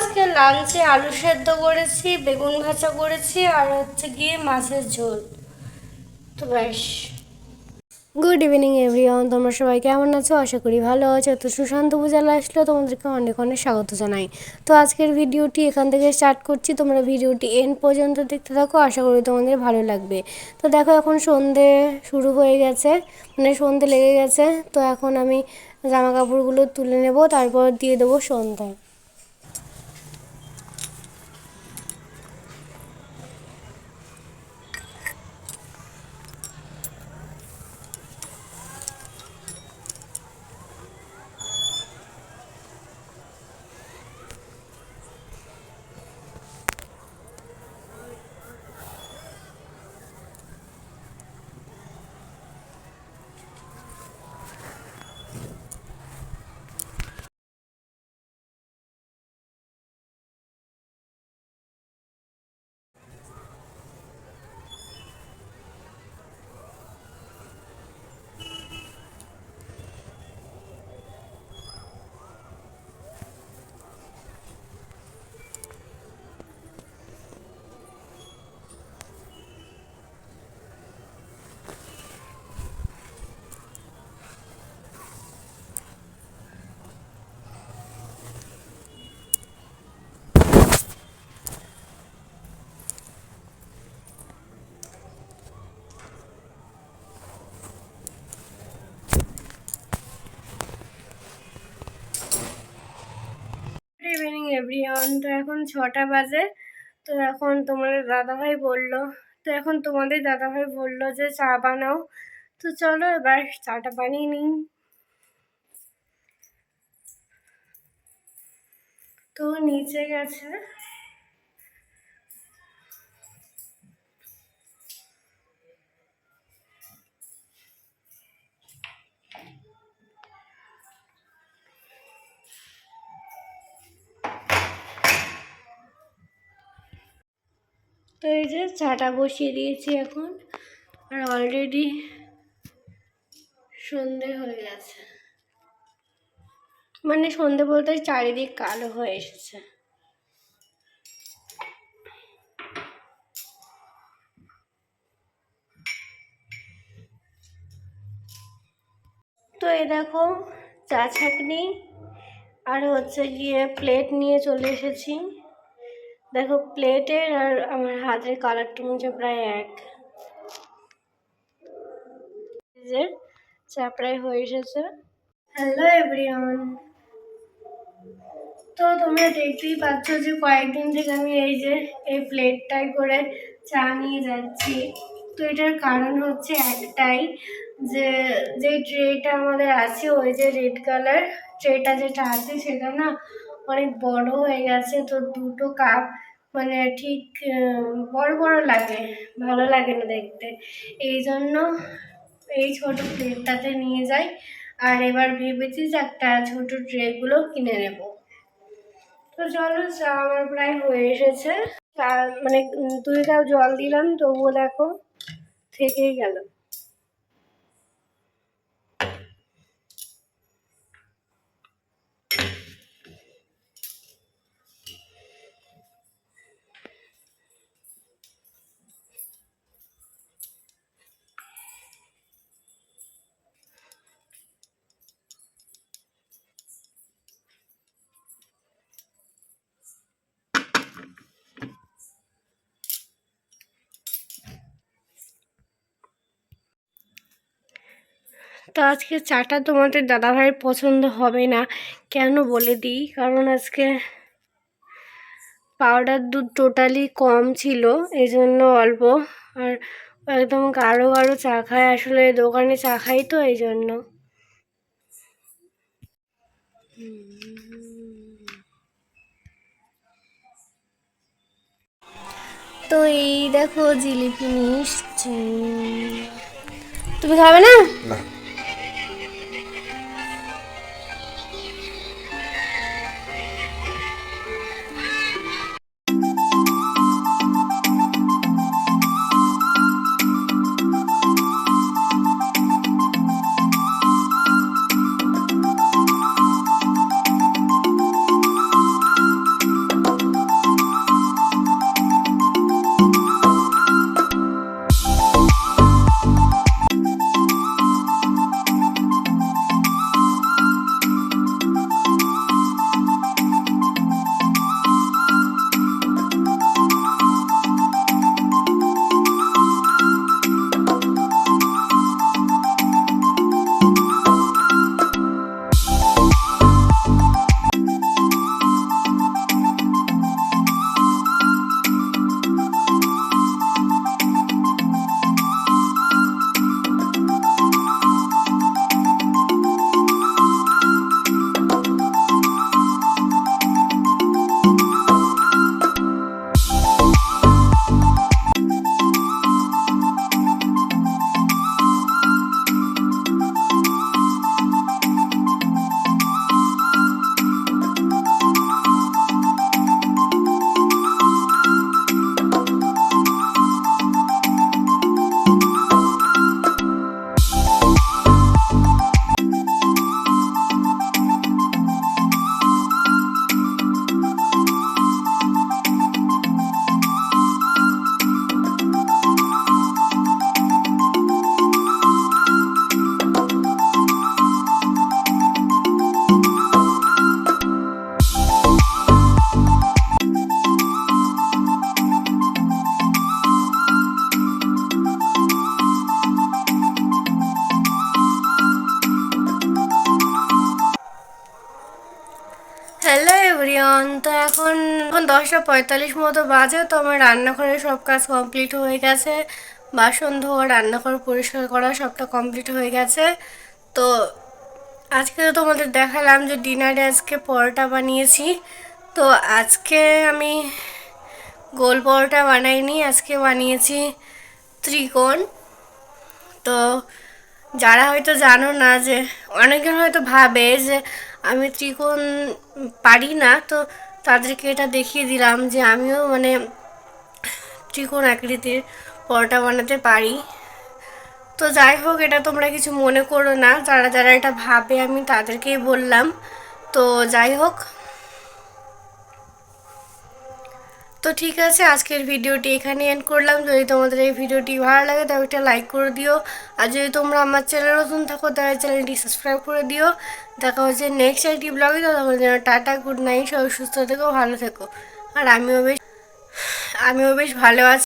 আজকে লাঞ্চে আলু সেদ্ধ করেছি, বেগুন ভাজা করেছি, আর হচ্ছে গিয়ে মাছের ঝোল। তো ব্যাস। গুড ইভিনিং এভরিওয়ান তোমরা সবাই কেমন আছো? আশা করি ভালো আছো। তো সুশান্ত পূজা আসলো তোমাদেরকে অনেক অনেক স্বাগত জানাই। তো আজকের ভিডিওটি এখান থেকে স্টার্ট করছি। তোমরা ভিডিওটি এন্ড পর্যন্ত দেখতে থাকো। আশা করি তোমাদের ভালো লাগবে। তো দেখো, এখন সন্ধে শুরু হয়ে গেছে। মানে সন্ধে লেগে গেছে। তো এখন আমি জামা কাপড়গুলো তুলে নেব। তারপর দিয়ে দেবো সন্ধ্যা গুড ইভিনিং এভরিওয়ান, তো এখন ছটা বাজে। তো এখন তোমাদের দাদাভাই বলল, তো এখন তোমাদের দাদাভাই বলল যে চা বানাও। তো চলো এবার চাটা বানিয়ে নিই। তো নিচে গেছে। তো এই যে চাটা বসিয়ে দিয়েছি এখন। আর অলরেডি সন্ধে হয়ে গেছে। মানে সন্ধে বলতে চারিদিক কালো হয়ে এসেছে। তো এই দেখো চা ছাকনি আর হচ্ছে গিয়ে প্লেট নিয়ে চলে এসেছি। দেখো প্লেটের আর আমার হাতের কালারটা মনে প্রায় এক। চা প্রায় হয়ে এসেছে। হ্যালো এভরিওয়ান তো তোমরা দেখতেই পাচ্ছ যে কয়েকদিন থেকে আমি এই যে, এই প্লেটটাই করে চা নিয়ে যাচ্ছি। তো এটার কারণ হচ্ছে একটাই যে যে ট্রেটা আমাদের আছে, ওই যে রেড কালার ট্রেটা যেটা আছে, সেটা না অনেক বড় হয়ে গেছে, তো দুটো কাপ মানে ঠিক বড় বড় লাগে, ভালো লাগে না দেখতে। এই জন্য এই ছোট প্লেটটাতে নিয়ে যাই, আর এবার ভেবেছি যে একটা ছোটো ট্রেগুলো কিনে নেব। তো চলো, চা আমার প্রায় হয়ে এসেছে। মানে দুই কাপ জল দিলাম, তবুও দেখো থেকেই গেল। তো আজকে চাটা তোমাদের দাদাভাইয়ের পছন্দ হবে না, কেন বলে দিই? কারণ আজকে পাউডার দুধ টোটালি কম ছিল এই জন্য অল্প, আর একদম গাঢ় গাঢ় চা খায়, আসলে দোকানে চা খাই তো এই জন্য তো এই দেখো জিলিপি নিয়ে তুমি খাবে না। এখন এখন দশটা পঁয়তাল্লিশ মতো বাজে, তো আমার রান্নাঘরে সব কাজ কমপ্লিট হয়ে গেছে। বাসন ধোয়া, রান্নাঘর পরিষ্কার করা সবটা কমপ্লিট হয়ে গেছে। তো আজকে তো তোমাদের দেখালাম যে ডিনারে আজকে পরোটা বানিয়েছি। তো আজকে আমি গোল পরোটা বানাইনি, আজকে বানিয়েছি ত্রিকোণ। তো যারা হয়তো জানো না যে অনেকজন হয়তো ভাবে যে আমি ত্রিকোণ পারি না, তো তাদেরকে এটা দেখিয়ে দিলাম যে আমিও মানে ত্রিকোণ আকৃতির পরোটা বানাতে পারি। তো যাই হোক, এটা তোমরা কিছু মনে করো না। যারা যারা এটা ভাবে, আমি তাদেরকেই বললাম। তো যাই হোক তো ঠিক আছে, আজকের ভিডিওটি এখানে এন্ড করলাম। যদি তোমাদের এই ভিডিওটি ভালো লাগে তবে একটা লাইক করে দিও। আর যদি তোমরা আমার চ্যানেল নতুন থাকো, তাহলে চ্যানেলটি সাবস্ক্রাইব করে দিও। দেখা হচ্ছে নেক্সট একটি ব্লগে তখন যেন টাটা গুড নাইট সবাই সুস্থ থেকো, ভালো থেকো। আর আমিও বেশ আমিও বেশ ভালো আছি।